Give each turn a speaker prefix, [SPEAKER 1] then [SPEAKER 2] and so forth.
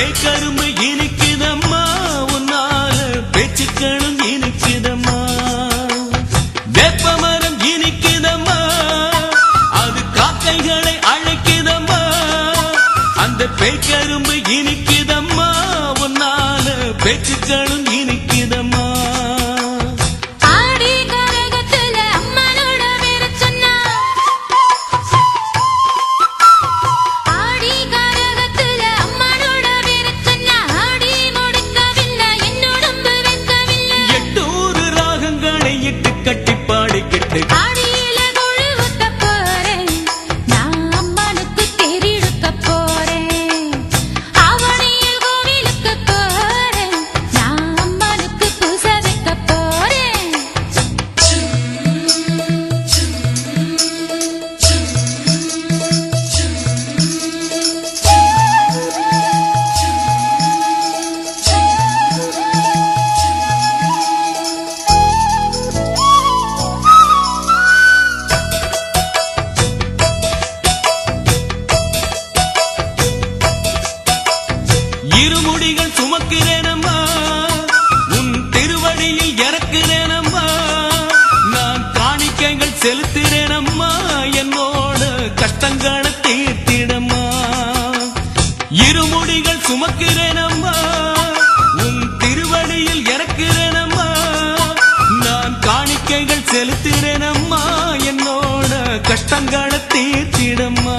[SPEAKER 1] பேக்கரும்பு இனிக்குதம்மா உன்னால பேச்சுக்களும் இனிக்குதம்மா. வேப்ப மரம் இனிக்குதம்மா அது காக்கைகளை அழைக்குதம்மா. அந்த பேக்கரும்பு இனிக்குதம்மா உன்னால பேச்சுக்களும்
[SPEAKER 2] இனி கேட்கிறேன் அம்மா நான்
[SPEAKER 1] காணிக்கைகள் செலுத்துறேன் அம்மா என்னோட கஷ்டங்களை தீர்த்திடம்மா. இருமுடிகள் சுமக்கிறேன் அம்மா உன் திருவடியில் இறக்கிறேன் அம்மா நான் காணிக்கைகள் செலுத்துறேன் என்னோட கஷ்டங்களை தீர்த்திடம்மா.